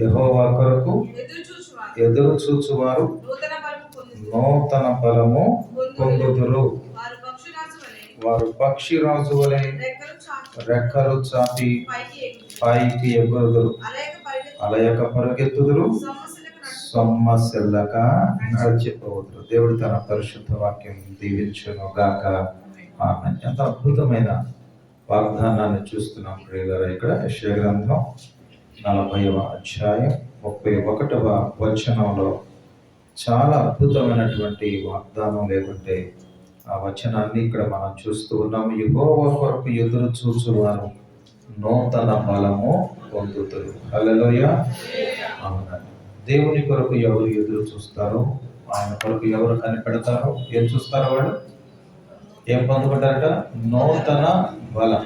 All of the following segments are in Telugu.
యెహోవా కొరకు ఎదురు చూచువారు. నూతన బలము పొందుదురు. వారు పక్షురాజు వలె వారు పక్షిరాజు వలె రెక్కలు చాపి పైకి ఎగురు పైకి ఎగురుదురు అలయక పరిగెత్తు అలయక పరుగెత్తుదురు. సొమ్మసిల్లక నడిచిపోదురు. దేవుడు తన పరిశుద్ధ వాక్యం దీవించును గాక. ఎంత అద్భుతమైన వాగ్దానాన్ని చూస్తున్నాం ప్రియులారా. ఇక్కడ యెషయా గ్రంథం నలభైవ అధ్యాయం ముప్పై ఒకటవ వచనంలో చాలా అద్భుతమైనటువంటి వాగ్దానం లేకుంటే ఆ వచనాన్ని ఇక్కడ మనం చూస్తూ ఉన్నాము యెహోవా కొరకు ఎదురు చూచువారు నూతన బలము పొందుతారు హల్లెలూయ. అవునండి దేవుని కొరకు ఎవరు ఎదురు చూస్తారో? ఆయన కొరకు ఎవరు కనిపెడతారో? ఏం చూస్తారో వాడు ఏం పొందుకుంటారట? నూతన బలం.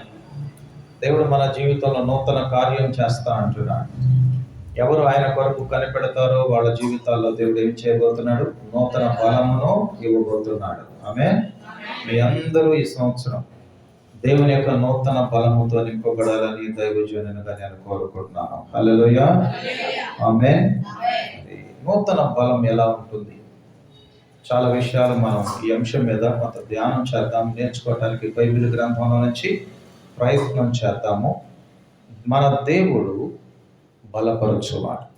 దేవుడు మన జీవితంలో నూతన కార్యం చేస్తా అంటున్నాడు. ఎవరు ఆయన కొరకు కనిపెడతారో వాళ్ళ జీవితాల్లో దేవుడు ఏం చేయబోతున్నాడు? నూతన బలమును ఇవ్వబోతున్నాడు. ఆమె మీ అందరూ ఈ సంవత్సరం దేవుని యొక్క నూతన బలముతో నింపబడాలని దైవజనునిగా నేను కోరుకుంటున్నాను. హల్లెలూయ. ఆమె నూతన బలం ఎలా ఉంటుంది? చాలా విషయాలు మనం ఈ అంశం మీద కొంత ధ్యానం చేద్దాం. నేర్చుకోవడానికి బైబిల్ గ్రంథంలో నుంచి ప్రయత్నం చేద్దాము. మన దేవుడు బలపరచువాడు.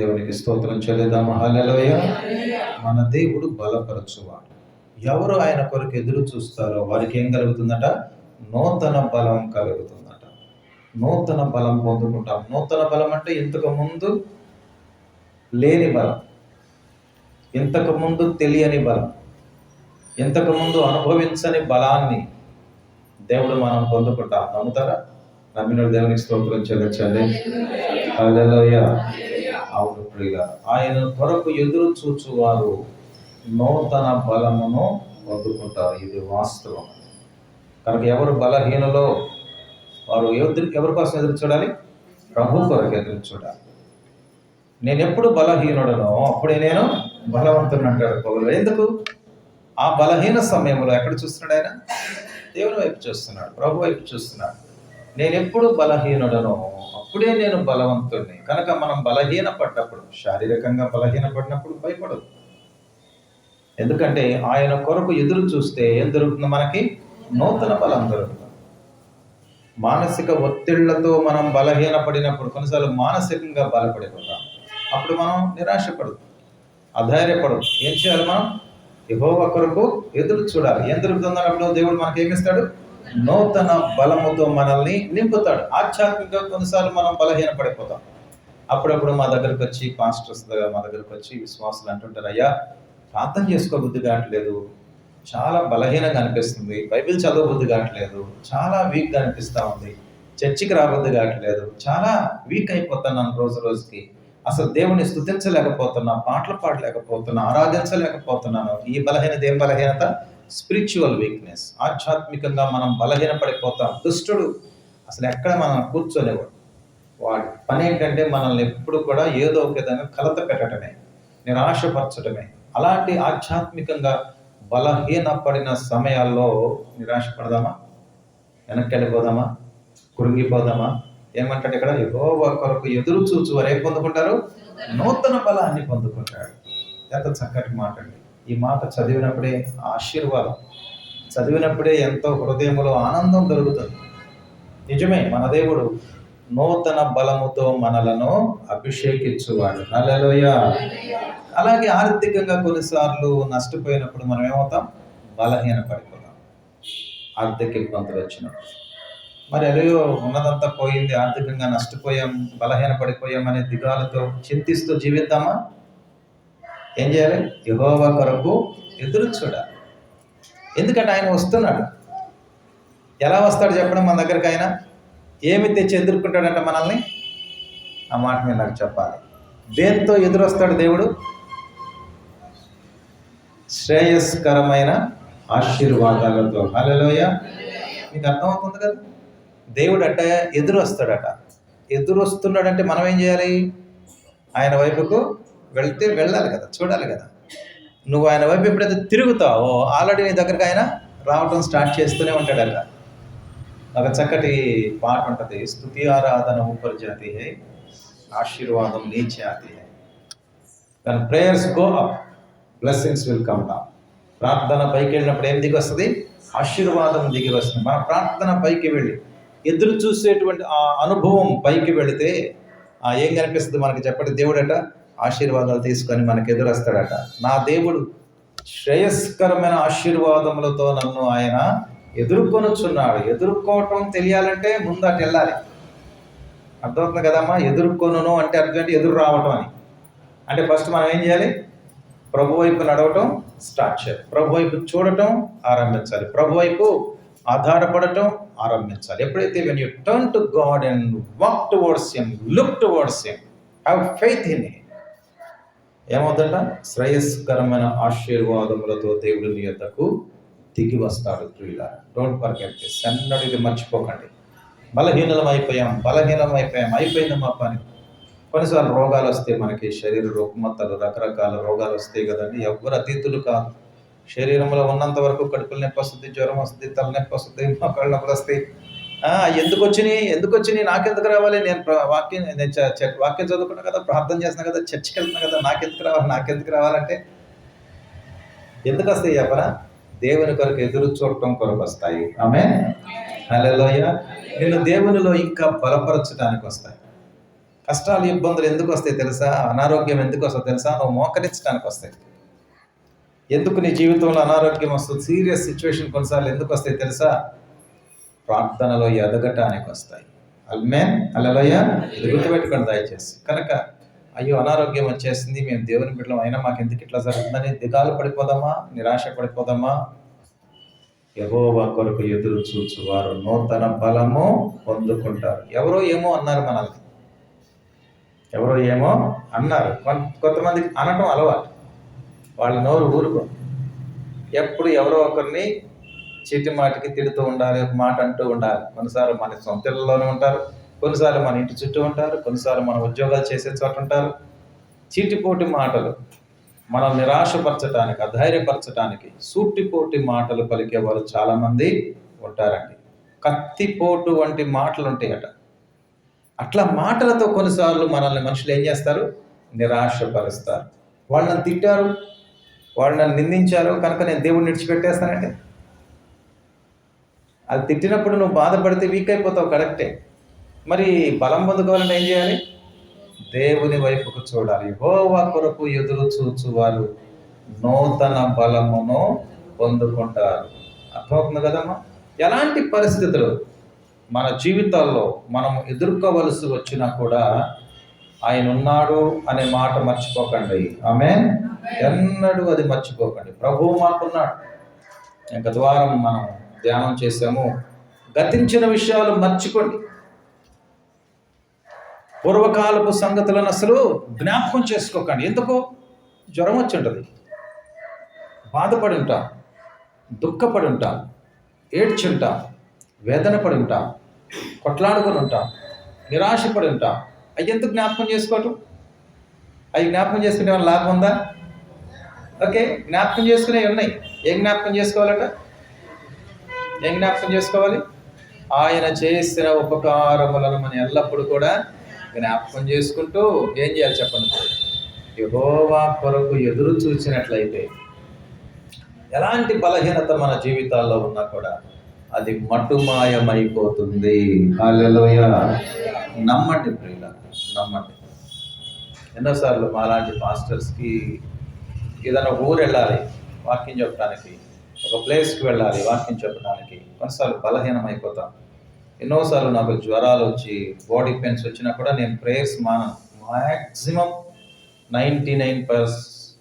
దేవునికి స్తోత్రం చెల్లిద్దాము. హల్లెలూయ. మన దేవుడు బలపరచువాడు. ఎవరు ఆయన కొరకు ఎదురు చూస్తారో వారికి ఏం కలుగుతుందట? నూతన బలం కలుగుతుందట. నూతన బలం పొందుకుంటాం. నూతన బలం అంటే ఇంతకు ముందు లేని బలం. ఇంతకు ముందు తెలియని బలం. ఇంతకు ముందు అనుభవించని బలాన్ని దేవుడు మనం పొందుకుంటాం నమ్ముతారా? నమ్మిన దేవునికి స్తోత్రం చెల్లించండి. అవును ఆయన కొరకు ఎదురు చూచువారు నూతన బలమును పొందుకుంటారు. ఇది వాస్తవం. కనుక ఎవరు బలహీనలో వారు ఎదురు ఎవరి కోసం ఎదురు చూడాలి? ప్రభు కొరకు ఎదురు చూడాలి. నేను ఎప్పుడు బలహీనుడనో అప్పుడే నేను బలవంతుని అంటాడు పౌలు. ఎందుకు? ఆ బలహీన సమయంలో ఎక్కడ చూస్తున్నాడు ఆయన? దేవుని వైపు చూస్తున్నాడు ప్రభు వైపు చూస్తున్నాడు. నేను ఎప్పుడు బలహీనుడను అప్పుడే నేను బలవంతుడిని కనుక మనం బలహీన పడ్డప్పుడు శారీరకంగా బలహీన పడినప్పుడు భయపడదు ఎందుకంటే ఆయన కొరకు ఎదురు చూస్తే ఏం దొరుకుతుంది మనకి? నూతన బలం దొరుకుతుంది. మానసిక ఒత్తిళ్ళతో మనం బలహీన పడినప్పుడు కొన్నిసార్లు మానసికంగా బలపడిపోతాం. అప్పుడు మనం నిరాశపడదు అధైర్యపడదు ఏం చేయాలి మనం? యెహోవా కొరకు ఎదురు చూడాలి. ఏం దొరుకుతుంది దేవుడు మనకి ఏమిస్తాడు నూతన బలముతో మనల్ని నింపుతాడు. ఆధ్యాత్మికంగా కొన్నిసార్లు మనం బలహీన పడిపోతాం అప్పుడప్పుడు మా దగ్గరకు వచ్చి పాస్టర్స్ మా దగ్గరకు వచ్చి విశ్వాసులు అంటుంటారు అయ్యా ప్రార్థన చేసుకో బుద్ధి కావట్లేదు చాలా బలహీనంగా అనిపిస్తుంది. బైబిల్ చదవ బుద్ధి కావట్లేదు చాలా వీక్గా అనిపిస్తూ ఉంది. చర్చికి రాబుద్ధి కావట్లేదు చాలా వీక్ అయిపోతున్నాను రోజు రోజుకి. అసలు దేవుని స్థుతించలేకపోతున్నా పాటలు పాడలేకపోతున్నా ఆరాధించలేకపోతున్నాను ఈ బలహీనత ఏం బలహీనత స్పిరిచువల్ వీక్నెస్ ఆధ్యాత్మికంగా మనం బలహీన పడిపోతాం దుష్టుడు అసలు ఎక్కడ మనం కూర్చోలేవాడు? వాడి పని ఏంటంటే మనల్ని ఎప్పుడు కూడా ఏదో ఒక విధంగా కలత పెట్టడమే నిరాశపరచడమే అలాంటి ఆధ్యాత్మికంగా బలహీన పడిన సమయాల్లో నిరాశపడదామా? వెనక్కి వెళ్ళిపోదామా? కురిగిపోదామా? ఏమంటాడు ఇక్కడ? యెహోవా కొరకు ఎదురు చూచు. వారు ఏం పొందుకుంటారు? నూతన బలాన్ని పొందుకుంటాడు. ఎంత చక్కటి మాట అండి. ఈ మాట చదివినప్పుడే ఆశీర్వాదం. చదివినప్పుడే ఎంతో హృదయంలో ఆనందం దొరుకుతుంది. నిజమే మన దేవుడు నూతన బలముతో మనలను అభిషేకించువాడు. హల్లెలూయ. అలాగే ఆర్థికంగా కొన్నిసార్లు నష్టపోయినప్పుడు మనం ఏమవుతాం బలహీన పడిపోతాం ఆర్థిక ఇబ్బందులు వచ్చినప్పుడు. మరి అలయో ఉన్నదంతా పోయింది ఆర్థికంగా నష్టపోయాం బలహీన పడిపోయాం అనే దిగాలతో చింతిస్తూ జీవిద్దామా? ఏం చేయాలి? యహోవా కొరకు ఎదురు చూడాలి. ఎందుకంటే ఆయన వస్తున్నాడు. ఎలా వస్తాడు చెప్పడం మన దగ్గరికి ఆయన? ఏమి తెచ్చి ఎదుర్కొంటాడంట మనల్ని? ఆ మాట మీద నాకు చెప్పాలి. దేంతో ఎదురొస్తాడు దేవుడు? శ్రేయస్కరమైన ఆశీర్వాదాలతో. హలోయ మీకు అర్థమవుతుంది కదా? దేవుడు అట్ట ఎదురు వస్తాడట ఎదురు వస్తున్నాడంటే మనం ఏం చేయాలి? ఆయన వైపుకు వెళ్తే వెళ్ళాలి కదా చూడాలి కదా. నువ్వు ఆయన వైపు ఎప్పుడైతే తిరుగుతావో ఆల్రెడీ నీ దగ్గరకు ఆయన రావటం స్టార్ట్ చేస్తూనే ఉంటాడట. ఒక చక్కటి పాట ఉంటుంది స్థుతి ఆరాధన ఉపర్ జాతి హై ఆశీర్వాదం నీ జాతి కానీ prayers go up blessings will come down ప్రార్థన పైకి వెళ్ళినప్పుడు ఏం దిగి వస్తుంది ఆశీర్వాదం దిగి వస్తుంది. మన ప్రార్థన పైకి వెళ్ళి ఎదురు చూసేటువంటి ఆ అనుభవం పైకి వెళితే ఆ ఏం కనిపిస్తుంది మనకి చెప్పండి? దేవుడట ఆశీర్వాదాలు తీసుకొని మనకు ఎదురు వస్తాడట నా దేవుడు శ్రేయస్కరమైన ఆశీర్వాదములతో నన్ను ఆయన ఎదుర్కొనుచున్నాడు. ఎదుర్కోవటం తెలియాలంటే ముందు అటు వెళ్ళాలి. అర్థమవుతుంది కదమ్మా? ఎదుర్కొను అంటే అర్థం ఏంటి? ఎదురు రావటం అని. అంటే ఫస్ట్ మనం ఏం చేయాలి? ప్రభు వైపు నడవటం స్టార్ట్ చేయాలి. ప్రభు వైపు చూడటం ఆరంభించాలి. ప్రభు వైపు ఆధారపడటం ఆరంభించాలి. ఎప్పుడైతే when you turn to God and walk towards him look towards him have faith in ఏమవుతుందట? శ్రేయస్కరమైన ఆశీర్వాదములతో దేవుడి నీ యొద్దకు దిగి వస్తాడు ప్రియుల. డోంట్ పర్గెట్ దిస్ ఇది మర్చిపోకండి. బలహీనలం అయిపోయాం బలహీనం అయిపోయాం అయిపోయింది మా పని. కొన్నిసార్లు రోగాలు వస్తాయి మనకి శరీర రూపమత్తలు రకరకాల రోగాలు వస్తాయి కదండి. ఎవ్వరు అతీతులు కాదు. శరీరంలో ఉన్నంత వరకు కడుపులు నొప్పి వస్తుంది జ్వరం వస్తుంది తలనొప్పి వస్తుంది మొక్కలు నొప్పులు వస్తాయి. ఎందుకు వచ్చినాయి? ఎందుకు వచ్చినాయి? నాకెందుకు రావాలి? నేను వాక్యం నేను వాక్యం చదువుకున్నా కదా ప్రార్థన చేస్తున్నా కదా చర్చికి వెళ్తున్నా కదా నాకెందుకు రావాలి? నాకెందుకు రావాలంటే ఎందుకు వస్తాయి చెప్పరా దేవుని కొరకు ఎదురు చూడటం కొరకు వస్తాయి. ఆమె హలోయ నేను దేవునిలో ఇంకా బలపరచడానికి వస్తాయి. కష్టాలు ఇబ్బందులు ఎందుకు వస్తాయి తెలుసా? అనారోగ్యం ఎందుకు వస్తాయి తెలుసా? నువ్వు మోకరించడానికి వస్తాయి. ఎందుకు నీ జీవితంలో అనారోగ్యం వస్తుంది? సీరియస్ సిచ్యువేషన్ కొన్నిసార్లు ఎందుకు వస్తాయి తెలుసా? ప్రార్థనలో ఎదగటానికి వస్తాయి. అల్మేన్ అలలోయ ఇది గుర్తుపెట్టుకోండి దయచేసి. కనుక అయ్యో అనారోగ్యం వచ్చేసింది మేము దేవుని బిడ్డలం అయినా మాకు ఎందుకు ఇట్లా జరుగుతుందని దిగాలు పడిపోదామా? నిరాశ పడిపోదామా? యహోవా కొరకు ఎదురు చూచు వారు నూతన బలము పొందుకుంటారు. ఎవరో ఏమో అన్నారు మనల్ని. ఎవరో ఏమో అన్నారు. కొంతమందికి అనటం అలవాటు. వాళ్ళ నోరు ఊరుకో. ఎప్పుడు ఎవరో ఒకరిని చీటి మాటికి తిడుతూ ఉండాలి ఒక మాట అంటూ ఉండాలి. కొన్నిసార్లు మన సొంత ఇళ్ళలోనే ఉంటారు కొన్నిసార్లు మన ఇంటి చుట్టూ ఉంటారు కొన్నిసార్లు మన ఉద్యోగాలు చేసే చోట ఉంటారు. చీటిపోటి మాటలు మనం నిరాశపరచడానికి అధైర్యపరచడానికి సూటిపోటి మాటలు పలికే వారు చాలామంది ఉంటారండి. కత్తిపోటు వంటి మాటలు ఉంటాయట అట్లా మాటలతో కొన్నిసార్లు మనల్ని మనుషులు ఏం చేస్తారు? నిరాశపరుస్తారు. వాళ్ళని తిట్టారు వాళ్ళు నన్ను నిందించారు కనుక నేను దేవుడిని విడిచిపెట్టేస్తానంటే? అది తిట్టినప్పుడు నువ్వు బాధపడితే వీక్ అయిపోతావు కరెక్టే మరి బలం పొందుకోవాలంటే ఏం చేయాలి? దేవుని వైపుకు చూడాలి. హోవా కొరకు ఎదురు చూచు వారు నూతన బలమును పొందుకుంటారు. అర్థమవుతుంది కదమ్మా? ఎలాంటి పరిస్థితులు మన జీవితాల్లో మనం ఎదుర్కోవలసి వచ్చినా కూడా ఆయన ఉన్నాడు అనే మాట మర్చిపోకండి. ఆమె ఎన్నడూ అది మర్చిపోకండి. ప్రభువు మాకున్నాడు. ఇంకా ద్వారం మనం ధ్యానం చేసాము గతించిన విషయాలు మర్చిపోండి. పూర్వకాలపు సంగతులను అసలు జ్ఞాపకం చేసుకోకండి. ఎందుకు? జ్వరం వచ్చి ఉంటుంది. బాధపడి ఉంటాం. దుఃఖపడి ఉంటాం. ఏడ్చి ఉంటాం. వేదన పడి ఉంటాం. కొట్లాడుకొని ఉంటాం. నిరాశపడి ఉంటాం. అవి ఎందుకు జ్ఞాపకం చేసుకోవటం? అవి జ్ఞాపకం చేసుకునే ఏమైనా లాభం ఉందా? ఓకే జ్ఞాపకం చేసుకునే ఉన్నాయి. ఏం జ్ఞాపకం చేసుకోవాలట? ఏం జ్ఞాపకం చేసుకోవాలి? ఆయన చేసిన ఉపకారములను మనం ఎల్లప్పుడూ కూడా జ్ఞాపకం చేసుకుంటూ ఏం చేయాలి చెప్పండి? యహోవా కొరకు ఎదురు చూసినట్లయితే ఎలాంటి బలహీనత మన జీవితాల్లో ఉన్నా కూడా అది మటుమాయమైపోతుంది. నమ్మండి ప్రియుల నమ్మండి. ఎన్నోసార్లు మాలాంటి మాస్టర్స్కి ఏదైనా ఊరు వెళ్ళాలి వాక్యం చెప్పడానికి ఒక ప్లేస్కి వెళ్ళాలి వాక్యం చెప్పడానికి కొన్నిసార్లు బలహీనం అయిపోతాం ఎన్నోసార్లు నాకు జ్వరాలు వచ్చి బాడీ పెయిన్స్ వచ్చినా కూడా నేను ప్రేయర్స్ మానను. Maximum ninety nine purse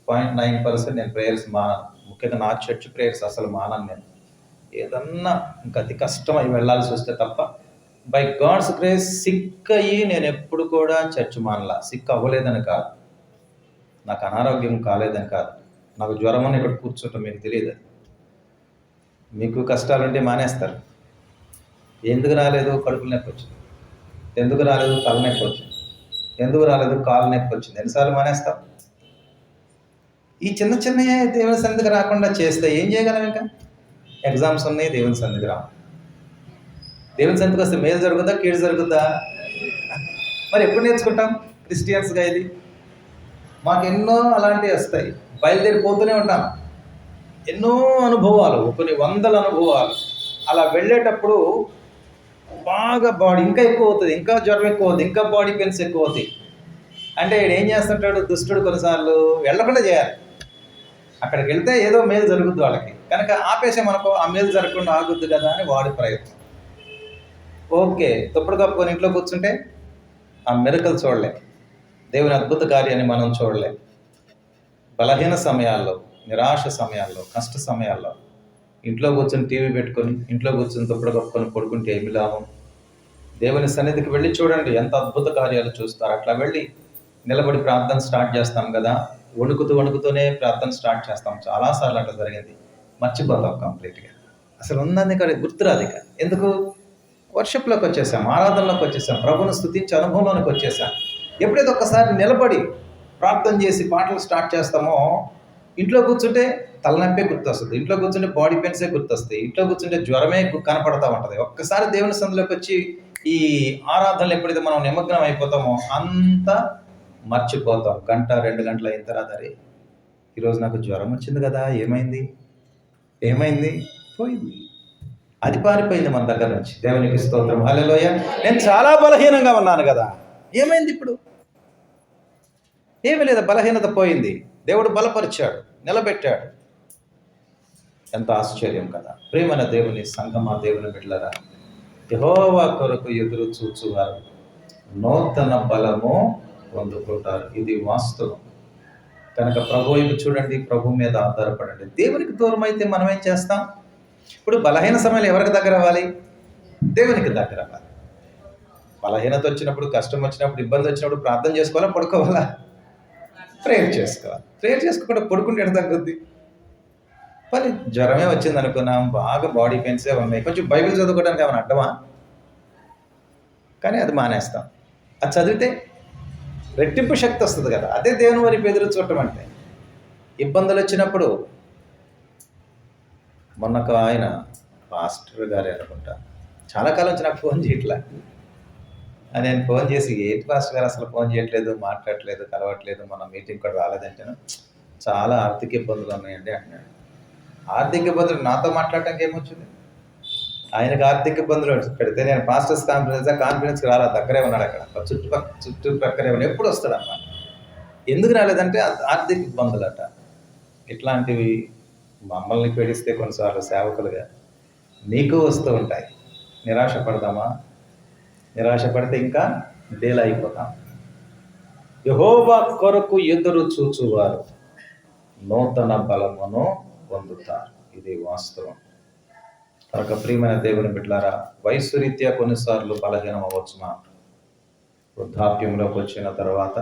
point nine percent నేను ప్రేయర్స్ మానను. ముఖ్యంగా నా చర్చ్ ప్రేయర్స్ అసలు మానను నేను. ఏదన్నా ఇంకా అతి కష్టం వెళ్ళాల్సి వస్తే తప్ప బై గాడ్స్ గ్రేస్ సిక్ అయ్యి నేను ఎప్పుడు కూడా చర్చ్ మానలా. సిక్ అవ్వలేదని కాదు. నాకు అనారోగ్యం కాలేదని కాదు. నాకు జ్వరం అని ఇక్కడ కూర్చుంటాం మీకు తెలియదు. మీకు కష్టాలుంటే మానేస్తారు. ఎందుకు రాలేదు కడుపులు నొప్పి వచ్చింది? ఎందుకు రాలేదు తలనొప్పి వచ్చింది? ఎందుకు రాలేదు కాలు నొప్పి వచ్చింది? ఎన్నిసార్లు మానేస్తాం? ఈ చిన్న చిన్న దేవుని సన్నిధికి రాకుండా చేస్తే ఏం చేయగలం ఇంకా? ఎగ్జామ్స్ ఉన్నాయి దేవుని సన్నిధికి రావు దేవుని సన్నిధికి వస్తే మేలు జరుగుతుందా కీడు జరుగుతుందా మరి ఎప్పుడు నేర్చుకుంటాం? క్రిస్టియన్స్గా ఇది. మాకు ఎన్నో అలాంటివి వస్తాయి. బయలుదేరిపోతూనే ఉంటాం. ఎన్నో అనుభవాలు కొన్ని వందల అనుభవాలు. అలా వెళ్ళేటప్పుడు బాగా బాడీ ఇంకా ఎక్కువ అవుతుంది. ఇంకా జ్వరం ఎక్కువ అవుతుంది. ఇంకా బాడీ పెయిన్స్ ఎక్కువ అవుతాయి. అంటే ఏం చేస్తుంటాడు? దుష్టుడు కొన్నిసార్లు వెళ్ళకుండా చేయాలి. అక్కడికి వెళ్తే ఏదో మేలు జరుగుద్ది వాళ్ళకి. కనుక ఆపేసామనుకో ఆ మేలు జరగకుండా ఆగుద్ది కదా అని వాడి ప్రయత్నం. ఓకే. తప్పుడు కప్పుకొని ఇంట్లో కూర్చుంటే ఆ మెరుకలు చూడలే దేవుని అద్భుత కార్యాన్ని మనం చూడలే. బలహీన సమయాల్లో నిరాశ సమయాల్లో కష్ట సమయాల్లో ఇంట్లో కూర్చొని టీవీ పెట్టుకొని ఇంట్లో కూర్చొని తప్పుడు కప్పుకొని పడుకుంటే ఏమి లాభం? దేవుని సన్నిధికి వెళ్ళి చూడండి ఎంత అద్భుత కార్యాలు చూస్తారు. అట్లా వెళ్ళి నిలబడి ప్రార్థన స్టార్ట్ చేస్తాం కదా. వణుకుతూ వణుకుతూనే ప్రార్థన స్టార్ట్ చేస్తాం. చాలాసార్లు అట్లా జరిగింది. మర్చిపోతాం కంప్లీట్గా. అసలు ఉన్నది కానీ గుర్తురాదు ఇక. ఎందుకు? వర్షప్లోకి వచ్చేసాం ఆరాధనలోకి వచ్చేసాం ప్రభుని స్థుతించి అనుభవంలోనికి వచ్చేసాం. ఎప్పుడైతే ఒక్కసారి నిలబడి ప్రార్థన చేసి పాటలు స్టార్ట్ చేస్తామో ఇంట్లో కూర్చుంటే తలనొప్పే గుర్తొస్తుంది ఇంట్లో కూర్చుంటే బాడీ పెయిన్సే గుర్తొస్తాయి ఇంట్లో కూర్చుంటే జ్వరమే కనపడతా ఉంటుంది. ఒక్కసారి దేవుని సందులోకి వచ్చి ఈ ఆరాధనలు ఎప్పుడైతే మనం నిమగ్నం అయిపోతామో అంతా మర్చిపోతాం. గంట రెండు గంటలు అయిన తర్వాత అరే ఈరోజు నాకు జ్వరం వచ్చింది కదా ఏమైంది? ఏమైంది? పోయింది. అది పారిపోయింది మన దగ్గర నుంచి. దేవునికి స్తోత్రం. హలోయ నేను చాలా బలహీనంగా ఉన్నాను కదా. ఏమైంది ఇప్పుడు? ఏమీ లేదు బలహీనత పోయింది. దేవుడు బలపరిచాడు నిలబెట్టాడు. ఎంత ఆశ్చర్యం కదా. ప్రేమన దేవుని సంగమా దేవుని బిడ్డలరా యహోవా కొరకు ఎదురు చూచువారు నూతన బలము పొందుకుంటారు. ఇది వాస్తవం. కనుక ప్రభు ఇవి చూడండి ప్రభు మీద ఆధారపడండి. దేవునికి దూరం అయితే మనం ఏం చేస్తాం? ఇప్పుడు బలహీన సమయంలో ఎవరికి దగ్గర అవ్వాలి? దేవునికి దగ్గర అవ్వాలి. బలహీనత వచ్చినప్పుడు కష్టం వచ్చినప్పుడు ఇబ్బంది వచ్చినప్పుడు ప్రార్థన చేసుకోవాలా పడుకోవాలా? ప్రేయర్ చేసుకోవాలి. ప్రేయర్ చేసుకోకుండా పడుకుంటే ఎడ తగ్గుద్ది? పని. జ్వరమే వచ్చింది అనుకున్నాం బాగా బాడీ పెయిన్సే ఉన్నాయి. కొంచెం బైబిల్ చదువుకోవడానికి ఏమైనా అడ్డమా? కానీ అది మానేస్తాం. అది చదివితే రెట్టింపు శక్తి వస్తుంది కదా. అదే దేవుని వారి ఎదురు చూడటం అంటే. ఇబ్బందులు వచ్చినప్పుడు మొన్నొక ఆయన పాస్టర్ గారే అనుకుంటా. చాలా కాలం నుంచి నాకు ఫోన్ చేయట్లే. నేను ఫోన్ చేసి ఏంటి పాస్టర్ గారు అసలు ఫోన్ చేయట్లేదు మాట్లాడట్లేదు కలవట్లేదు మన మీటింగ్ కూడా రాలేదంటే చాలా ఆర్థిక ఇబ్బందులు ఉన్నాయండి అంటున్నాడు. ఆర్థిక ఇబ్బందులు నాతో మాట్లాడటానికి ఏమొచ్చింది? ఆయనకు ఆర్థిక ఇబ్బందులు పెడితే నేను మాస్టర్స్ కాన్ఫరెన్స్ కాన్ఫరెన్స్కి రాలా దగ్గరే ఉన్నాడు అక్కడ. చుట్టుపక్క చుట్టుపక్కలే ఉన్నాడు ఎప్పుడు వస్తాడు అన్నమాట ఎందుకు రాలేదంటే ఆర్థిక ఆర్థిక ఇబ్బందులట. ఇట్లాంటివి మమ్మల్ని పీడిస్తే కొన్నిసార్లు సేవకులుగా నీకు వస్తూ ఉంటాయి. నిరాశ పడదామా నిరాశపడితే ఇంకా డేలా అయిపోతాం యహోవా కొరకు ఎదురు చూచువారు నూతన బలమును పొందుతారు. ఇది వాస్తవం. కనుక ప్రియమైన దేవుని బిడ్డలారా వయస్సు రీత్యా కొన్నిసార్లు బలహీనం అవ్వచ్చు మా వృద్ధాప్యంలోకి వచ్చిన తర్వాత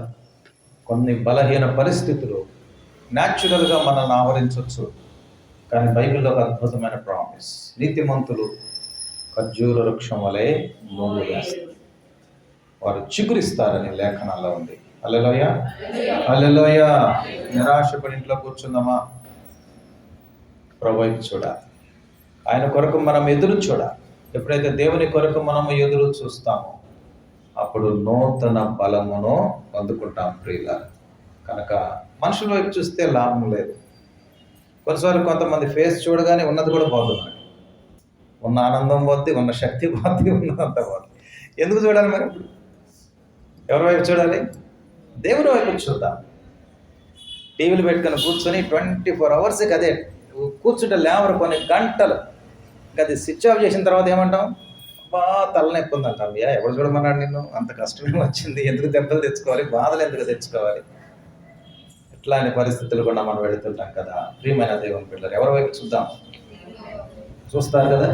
కొన్ని బలహీన పరిస్థితులు న్యాచురల్గా మనల్ని ఆవరించవచ్చు కానీ బైబిల్లో ఒక అద్భుతమైన ప్రామిస్. నీతిమంతులు ఖర్జూర వృక్షం వలె మోగు వేస్తారు వారు చిగురిస్తారని లేఖనాల్లో ఉంది. అల్లెలోయ అల్లెలోయ నిరాశపడి ఇంట్లో కూర్చుందామా? ప్రభు చూడాలి. ఆయన కొరకు మనం ఎదురు చూడాలి. ఎప్పుడైతే దేవుని కొరకు మనం ఎదురు చూస్తామో అప్పుడు నూతన బలమును పొందుకుంటాం ప్రియుల కనుక మనుషుల వైపు చూస్తే లాభం లేదు. కొన్నిసార్లు కొంతమంది ఫేస్ చూడగానే ఉన్నది కూడా బాగుంది ఉన్న ఆనందం పోద్ది ఉన్న శక్తి పోద్ది ఉన్నదంతా పోద్ది. ఎందుకు చూడాలి మరి? ఇప్పుడు ఎవరి వైపు చూడాలి? దేవుని వైపు చూద్దాం. టీవీలు పెట్టుకొని కూర్చొని ట్వంటీ ఫోర్ అవర్స్కి అదే కూర్చుంటే లేవరు కొన్ని గంటలు. అది స్విచ్ ఆఫ్ చేసిన తర్వాత ఏమంటాం? బాగా తలనొప్పి ఉందంటాం. యా ఎవరు చూడమన్నాడు నిన్ను? అంత కష్టమే వచ్చింది? ఎందుకు దెబ్బలు తెచ్చుకోవాలి? బాధలు ఎందుకు తెచ్చుకోవాలి? ఇట్లాంటి పరిస్థితులు కూడా మనం వెళుతుంటాం కదా. ప్రియమైన దేవుని పిల్లలు ఎవరి వైపు చూద్దాం? చూస్తారు కదా?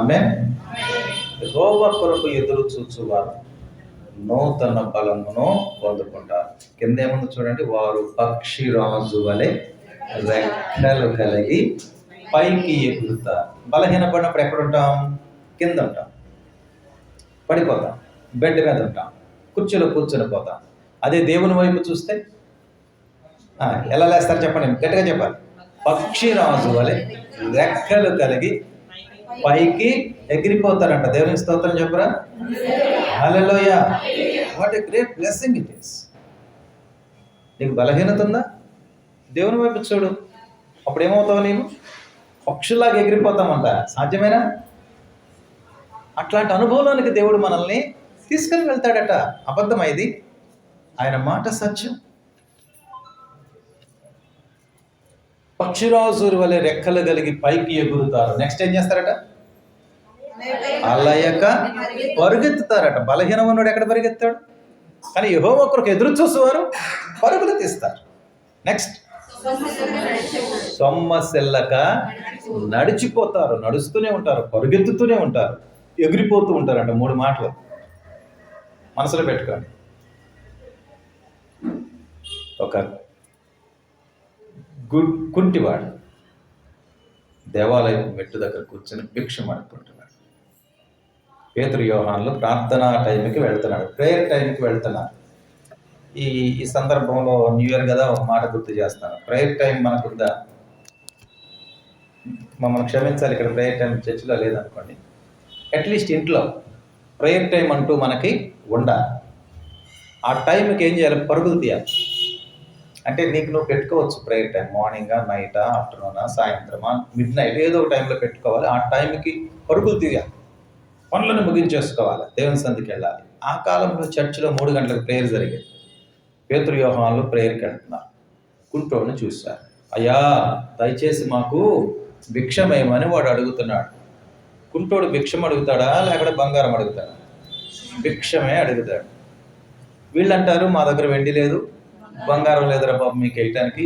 ఆమె యెహోవా కొరకు ఎదురు చూచువారు నూతన బలమును పొందుకుంటారు. కింద ఏముంది చూడండి వారు పక్షి రాజు వలె రెక్కలు కలిగి పైకి ఎగురుతారు. బలహీన పడినప్పుడు ఎక్కడ ఉంటాం కింద ఉంటాం పడిపోతాం. బెడ్ మీద ఉంటాం. కుర్చీలో కూర్చొని పోతాం. అదే దేవుని వైపు చూస్తే? ఎలా లేస్తారు చెప్పండి? గట్టిగా చెప్పాలి. పక్షి రాజు వలె రెక్కలు కలిగి పైకి ఎగిరిపోతారంట. దేవుని స్తోత్రం చెప్పరా. Hallelujah. What a great blessing it is నీకు బలహీనత ఉందా? దేవుని వైపు చూడు. అప్పుడు ఏమవుతావు నీవు పక్షుల్లాగా ఎగిరిపోతామంట. సాధ్యమేనా? అట్లాంటి అనుభవంలోనికి దేవుడు మనల్ని తీసుకొని వెళ్తాడట. అబద్ధమైది ఆయన మాట సత్యం. పక్షిరాజురు వలె రెక్కలు కలిగి పైకి ఎగురుతారు. నెక్స్ట్ ఏం చేస్తారట? అలయక పరుగెత్తుతారట. బలహీనమనుడు ఎక్కడ పరిగెత్తాడు? కానీ యహో ఒకరికి ఎదురు చూసేవారు పరుగులు తీస్తారు. నెక్స్ట్ సొమ్మసెల్లక నడిచిపోతారు. నడుస్తూనే ఉంటారు. పరుగెత్తుతూనే ఉంటారు. ఎగిరిపోతూ ఉంటారంట మూడు మాటలు. మనసులో పెట్టుకోండి. ఒక కుంటివాడు. దేవాలయం మెట్టు దగ్గర కూర్చొని భిక్షం అడుక్కుంటున్నాడు పేతురు యోహాన్లు ప్రార్థనా టైంకి వెళ్తున్నాడు. ప్రేయర్ టైంకి వెళ్తున్నాడు. ఈ ఈ సందర్భంలో న్యూ ఇయర్ కదా ఒక మాట గుర్తు చేస్తాను. ప్రేయర్ టైం మనకుందా? మమ్మల్ని క్షమించాలి ఇక్కడ ప్రేయర్ టైం చర్చిలో లేదనుకోండి. అట్లీస్ట్ ఇంట్లో ప్రేయర్ టైం అంటూ మనకి ఉండాలి. ఆ టైంకి ఏం చేయాలి? పరుగులు తీయాలి. అంటే నీకు నువ్వు పెట్టుకోవచ్చు ప్రేయర్ టైం మార్నింగా నైటా ఆఫ్టర్నూనా సాయంత్రమా మిడ్ నైట్ ఏదో ఒక టైంలో పెట్టుకోవాలి. ఆ టైంకి పరుగులు తీయాలి. పనులను ముగించేసుకోవాలి. దేవుని సందికి వెళ్ళాలి. ఆ కాలంలో చర్చిలో మూడు గంటలకు ప్రేయర్ జరిగేది. పేతురు వ్యూహాల్లో ప్రేయర్కి వెళ్తున్నారు. కుంటోని చూశారు. అయ్యా దయచేసి మాకు భిక్షమేమని వాడు అడుగుతున్నాడు. కుంటోడు భిక్షం అడుగుతాడా? లేకపోతే బంగారం అడుగుతాడా? భిక్షమే అడుగుతాడు. వీళ్ళు అంటారు మా దగ్గర వెండి లేదు. బంగారం లేదురా బాబు మీకు వేయటానికి.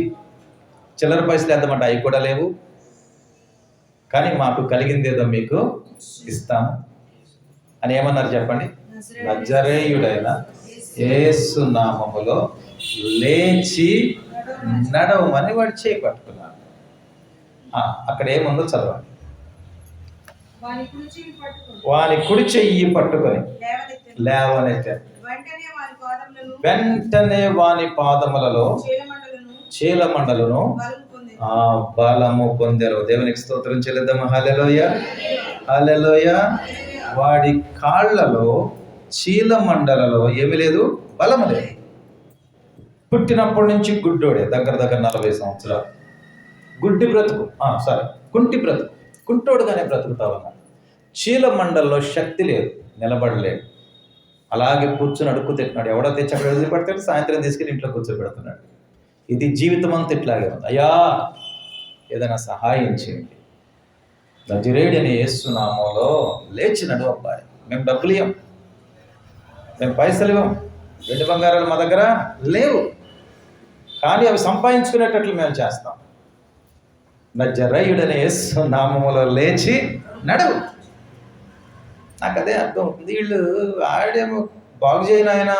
చిల్లర పైసలు ఎంతమంటే? అవి కూడా లేవు. కానీ మాకు కలిగింది ఏదో మీకు ఇస్తాము అని ఏమన్నారు చెప్పండి? నజరేయుడైన యేసు నామములో లేచి నడవమని వాడు చేయి పట్టుకున్నాడు అక్కడ ఏముందో చదవండి. వాని కుడి చెయ్యి పట్టుకొని లేవనెత్తెను. వెంటనే వాని పాదములలో చీలమండలను బలము పొందెను. ఆ బలము పొందారు. దేవునికి స్తోత్రం చెల్లిద్దాం హలెలోయ హలెలోయ వాడి కాళ్ళలో చీలమండలలో ఏమి లేదు బలము లేదు. పుట్టినప్పటి నుంచి గుడ్డోడే దగ్గర దగ్గర నలభై సంవత్సరాలు. గుడ్డి బ్రతుకు. ఆ, సరే. కుంటి బ్రతుకు. కుంటోడుగానే బ్రతుకుతావన్న చీలమండల్లో శక్తి లేదు నిలబడలేడు అలాగే కూర్చొని అడుక్కు తిట్టినాడు ఎవడో తెచ్చి అక్కడ వదిలిపెడతాడు సాయంత్రం తీసుకెళ్ళి ఇంట్లో కూర్చోబెడుతున్నాడు. ఇది జీవితం అంతా ఇట్లాగే ఉంది. అయ్యా ఏదైనా సహాయం చేయండి. నజరేడి అని వేస్తున్నామోలో లేచినడు అబ్బాయి. మేము డబ్బులు ఇవ్వం మేము పైసలు ఇవ్వం. వెండి బంగారాలు మా దగ్గర లేవు. కానీ అవి సంపాదించుకునేటట్లు మేము చేస్తాం. నజరయుడని యేసు నామములో లేచి నడువు. నాకు అదే అర్థం అవుతుంది వీళ్ళు ఆడేమో బాగు చేయను ఆయన.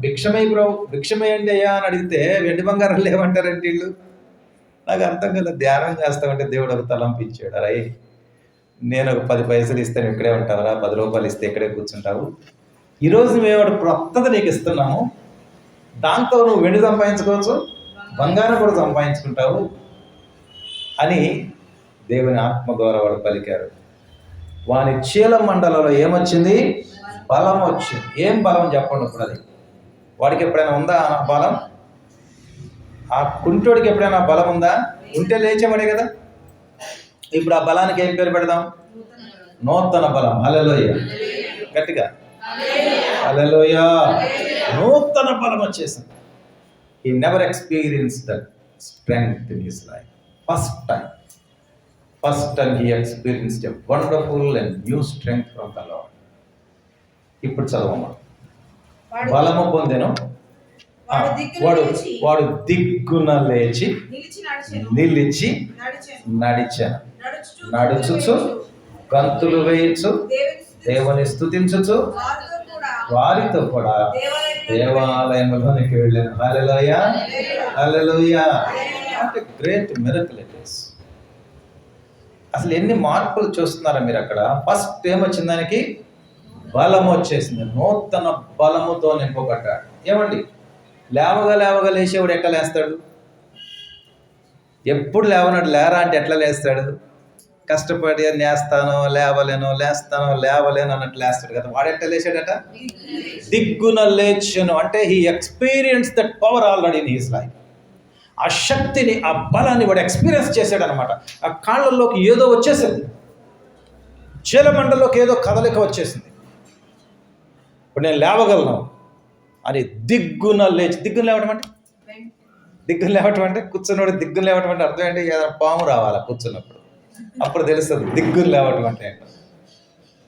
భిక్షమై ప్రభు భిక్షమేయండి అయ్యా అని అడిగితే వెండి బంగారం లేవంటారండి వీళ్ళు. నాకు అర్థం కదా ధ్యానం చేస్తామంటే దేవుడు ఒక తలంపించాడు. అరే నేను ఒక పది పైసలు ఇస్తే ఇక్కడే ఉంటావురా పది రూపాయలు ఇస్తే ఇక్కడే కూర్చుంటావు. ఈరోజు మేము ఒకటి నీకు ఇస్తున్నాము. దాంతో నువ్వు వెండి సంపాదించుకోవచ్చు బంగారం కూడా సంపాదించుకుంటావు అని దేవుని ఆత్మగౌరవాడు పలికారు. వాని చీల మండలంలో ఏమొచ్చింది? బలం వచ్చింది. ఏం బలం చెప్పండి ఇప్పుడు అది? వాడికి ఎప్పుడైనా ఉందా ఆ బలం? ఆ కుంటోడికి ఎప్పుడైనా బలం ఉందా? ఉంటే లేచేవాడే కదా. ఇప్పుడు ఆ బలానికి ఏం పేరు పెడదాం? నూతన బలం. అలలోయ గట్టిగా. అలలోయ నూతన బలం వచ్చేసింది. He never experience that strength in his life first time first time he experienced a wonderful and new strength from the Lord ఇప్పుడు చదవమ్మా బలము పొందెను. వాడు వాడు దిగ్గున లేచి నిలిచి నడిచెను. నడుచుచు గంతులు వేయచ్చు దేవుని స్తుతించుచు వారితో కూడా. దేవాలయంలోనికి వెళ్ళాను. హల్లెలూయా. హల్లెలూయా. అంటే గ్రేట్ మిరకల్ ఇట్ ఇస్ అసలు ఎన్ని మార్పులు చూస్తున్నారా మీరు అక్కడ? ఫస్ట్ ఏమొచ్చింది దానికి? బలం వచ్చేసింది. నూతన బలముతో నింపబడ్డాడు. ఏమండి? లేవగా లేవగా లేచేవాడు ఎట్లా లేస్తాడు? ఎప్పుడు లేవనాడు. లేరా అంటే ఎట్లా లేస్తాడు? కష్టపడి నేస్తాను లేవలేను లేస్తాను లేవలేను అన్నట్టు లేస్తాడు కదా. వాడెట్ట లేచాడట? దిగ్గున లేచను అంటే he experience that power already in his life ఆ శక్తిని ఆ బలాన్ని వాడు ఎక్స్పీరియన్స్ చేశాడనమాట. ఆ కాళ్ళల్లోకి ఏదో వచ్చేసింది. చీలమండలోకి ఏదో కదలిక వచ్చేసింది. ఇప్పుడు నేను లేవగలను అని దిగ్గున లేచి దిగ్గున లేవటం అంటే? దిగ్గున లేవటం అంటే? కూర్చున్నవాడు దిగ్గున లేవటం అంటే అర్థం ఏంటి? ఏదైనా పాము రావాలా కూర్చున్నప్పుడు? అప్పుడు తెలుస్తుంది దిగ్గున లేవటం అంటే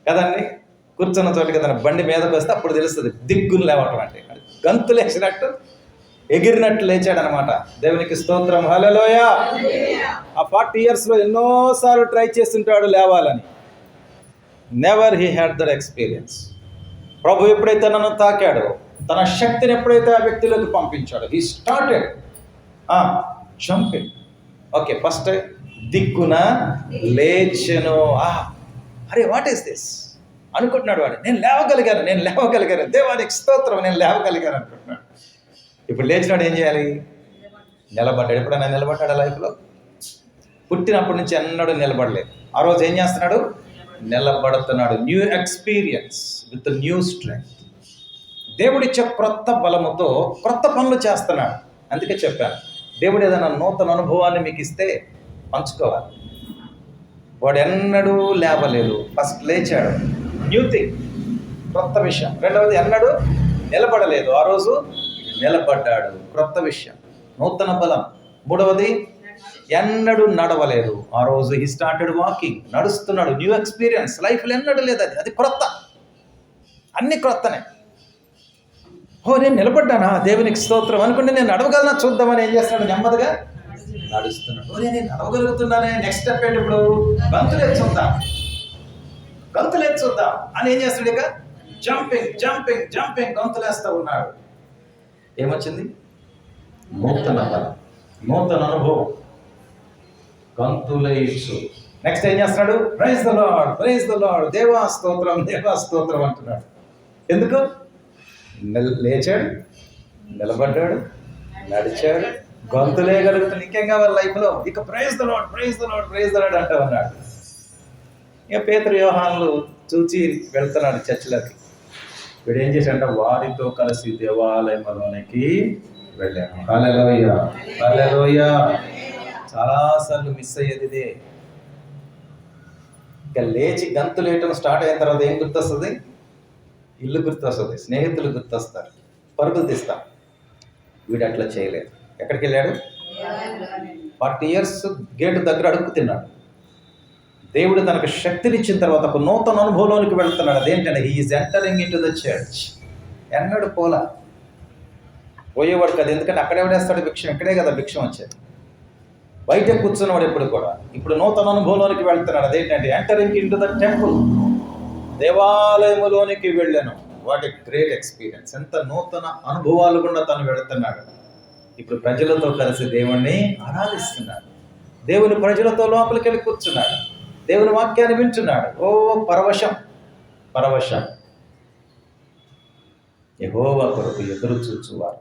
కదండి? కూర్చున్న చోటుకి ఏదైనా బండి మీదకి వస్తే అప్పుడు తెలుస్తుంది దిగ్గున లేవటం అంటే గంతు లేచినట్టు ఎగిరినట్టు లేచాడు అనమాట దేవునికి స్తోత్రం. హలోయ ఆ ఫార్టీ ఇయర్స్లో ఎన్నోసార్లు ట్రై చేస్తుంటాడు లేవాలని. Never he had that experience ప్రభు ఎప్పుడైతే నన్ను తాకాడో తన శక్తిని ఎప్పుడైతే ఆ వ్యక్తిలోకి పంపించాడో he started jumping okay first దిక్కున లేచెను. ఆ అరే వాట్ ఈస్ దిస్ అనుకుంటున్నాడు వాడు. నేను లేవగలిగాను నేను లేవగలిగాను. దేవానికి స్తోత్రం నేను లేవగలిగాను అనుకుంటున్నాడు. ఇప్పుడు లేచినాడు ఏం చేయాలి? నిలబడ్డాడు. ఎప్పుడైనా నిలబడ్డాడు లైఫ్లో? పుట్టినప్పటి నుంచి ఎన్నడూ నిలబడలేదు. ఆ రోజు ఏం చేస్తున్నాడు? నిలబడుతున్నాడు. New experience with new strength దేవుడిచ్చే క్రొత్త బలముతో క్రొత్త పనులు చేస్తున్నాడు. అందుకే చెప్పాను. దేవుడు ఏదైనా నూతన అనుభవాన్ని మీకు ఇస్తే పంచుకోవాలి. వాడు ఎన్నడూ లేవలేదు. ఫస్ట్ లేచాడు. న్యూ థింగ్ క్రొత్త విషయం. రెండవది ఎన్నడూ నిలబడలేదు. ఆ రోజు నిలబడ్డాడు. క్రొత్త విషయం. నూతన బలం. మూడవది ఎన్నడూ నడవలేదు. ఆ రోజు హీ స్టార్టెడ్ వాకింగ్ నడుస్తున్నాడు. న్యూ ఎక్స్పీరియన్స్ లైఫ్లో ఎన్నడూ లేదు అది. అది క్రొత్త. అన్ని క్రొత్తనే. ఓ నేను నిలబడ్డానా? దేవునికి స్తోత్రం అనుకుంటే నేను నడవగలనా? చూద్దామని ఏం చేస్తున్నాడు నెమ్మదిగా? నడుస్తున్నాడు. ఓ నేను నడవగలుగుతున్నానే? నెక్స్ట్ స్టెప్ ఏంటి ఇప్పుడు? గంతులేదు చూద్దాం. గంతులేదు చూద్దాం. అని ఏం చేస్తాడు ఇక? జంపింగ్ జంపింగ్ జంపింగ్ గంతులేస్తూ ఉన్నాడు. ఏమొచ్చింది? నూతన బలం నూతన అనుభవం కంతులేసు నెక్స్ట్ ఏం చేస్తున్నాడు? Praise the Lord praise the Lord దేవా స్తోత్రం దేవా స్తోత్రం అంటున్నాడు. ఎందుకు? లేచాడు నిలబడ్డాడు నడిచాడు. గొంతులేయగలుగుతాడు ఇంకేం కావాలి లైఫ్లో? ఇక praise the Lord praise the Lord praise the Lord అంటూ ఉన్నాడు. ఇక పేతృ వ్యవహారాలు చూచి వెళ్తున్నాడు చర్చిలోకి. వీడు ఏం చేశాడంటే వారితో కలిసి దేవాలయంలోనికి వెళ్ళాను హల్లెలూయ. హల్లెలూయ. చాలాసార్లు మిస్ అయ్యేది ఇదే ఇక లేచి గంతులు వేయటం స్టార్ట్ అయిన తర్వాత ఏం గుర్తొస్తుంది? ఇల్లు గుర్తొస్తుంది స్నేహితులు గుర్తొస్తారు పరుగులు తీస్తాం వీడు అట్లా చేయలేదు. ఎక్కడికి వెళ్ళాడు? ఫార్టీ ఇయర్స్ గేటు దగ్గర అడుగు తిన్నాడు. దేవుడు తనకు శక్తినిచ్చిన తర్వాత ఒక నూతన అనుభవంలోనికి వెళ్తున్నాడు. అదేంటంటే he is entering into the church ఎన్నడు పోలా. పోయేవాడు కదా. ఎందుకంటే అక్కడే వేస్తాడు భిక్షం. ఇక్కడే కదా భిక్షం వచ్చేది. బయట కూర్చున్నవాడు ఎప్పుడు కూడా. ఇప్పుడు నూతన అనుభవంలోనికి వెళ్తున్నాడు. అదేంటంటే entering into the temple దేవాలయములోనికి వెళ్ళాను. వాట్ ఎ గ్రేట్ ఎక్స్పీరియన్స్ ఎంత నూతన అనుభవాలు కూడా తను వెళుతున్నాడు. ఇప్పుడు ప్రజలతో కలిసి దేవుణ్ణి ఆరాధిస్తున్నాడు. దేవుని ప్రజలతో లోపలికి వెళ్ళి కూర్చున్నాడు. దేవుని వాక్యాన్ని వింటున్నాడు. ఓ పరవశం పరవశం. యహోవ కొరకు ఎదురు చూచువారు.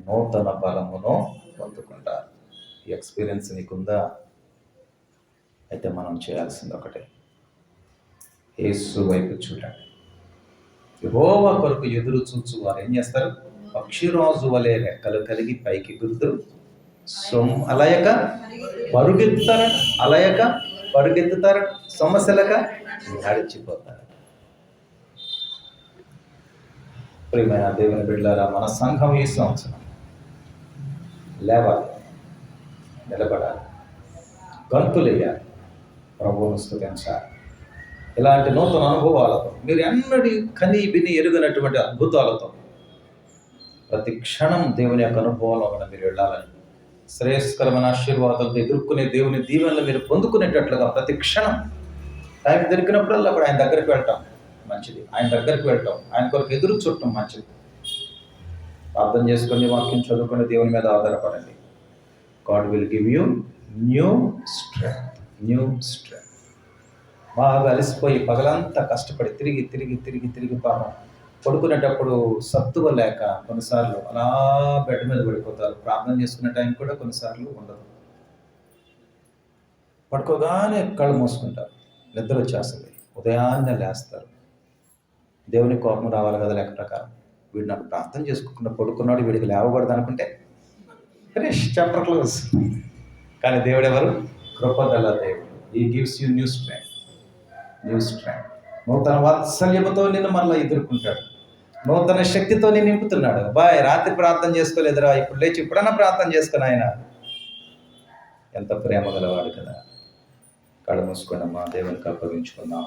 నూతన బలమును పొందుకుంటారు. ఈ ఎక్స్పీరియన్స్ నీకుందా? అయితే మనం చేయాల్సింది ఒకటే. యేసు వైపు చూడండి. యహోవ కొరకు ఎదురు చూచు వారు ఏం చేస్తారు? పక్షిరాజు వలె రెక్కలు కలిగి పైకి గుర్తురు సొమ్ అలయక పరుగెత్తారట అలయక పరుగెత్తుతారు సమస్యలక నడిచిపోతారు ప్రియమైన దేవుని బిడ్డారా మన సంఘం ఈ సంవత్సరం లేవాలి నిలబడాలి గంతులేయాలి ప్రభువును స్థుతించాలి ఇలాంటి నూతన అనుభవాలతో మీరు ఎన్నడి కని విని ఎరుగనటువంటి అద్భుతాలతో ప్రతి క్షణం దేవుని యొక్క అనుభవంలో కూడా మీరు వెళ్ళాలని శ్రేయస్కరమైన ఆశీర్వాదాలతో ఎదుర్కొనే దేవుని దీవెనలు మీరు పొందుకునేటట్లుగా ప్రతి క్షణం టైం దొరికినప్పుడల్లా కూడా ఆయన దగ్గరికి వెళ్ళటం మంచిది. ఆయన దగ్గరికి వెళ్ళటం ఆయన కొరకు ఎదురు చూడటం మంచిది. అర్థం చేసుకొని వాక్యం చదువుకొని దేవుని మీద ఆధారపడండి. God will give you new strength new strength బాగా అలసిపోయి పగలంతా కష్టపడి తిరిగి తిరిగి తిరిగి తిరిగి పాపం పడుకునేటప్పుడు సత్తువ లేక కొన్నిసార్లు అలా బెడ్ మీద పడిపోతారు. ప్రార్థన చేసుకునే టైం కూడా కొన్నిసార్లు ఉండదు. పడుకోగానే కళ్ళు మూసుకుంటారు. నిద్ర వచ్చేస్తుంది. ఉదయాన్నే లేస్తారు. దేవుని కోపం రావాలి కదా లెక్క ప్రకారం. వీడు నాకు ప్రార్థన చేసుకోకుండా పడుకున్నాడు వీడికి లేవకూడదు అనుకుంటే ఫినిష్ చాప్టర్ క్లోజ్ కానీ దేవుడు ఎవరు కృపగల దేవుడు. He gives you new strength new strength నూతన వాత్సల్యముతో నిన్ను మళ్ళీ ఎదుర్కొంటాడు. నూతన శక్తితో నింపుతున్నాడు. బాయ్ రాత్రి ప్రార్థన చేసుకోలేదురా ఇప్పుడు లేచి ఇప్పుడన్నా ప్రార్థన చేసుకుని ఆయన ఎంత ప్రేమ గలవాడు కదా. కళ్ళు మూసుకొని దేవునికి అప్పగించుకుందాం.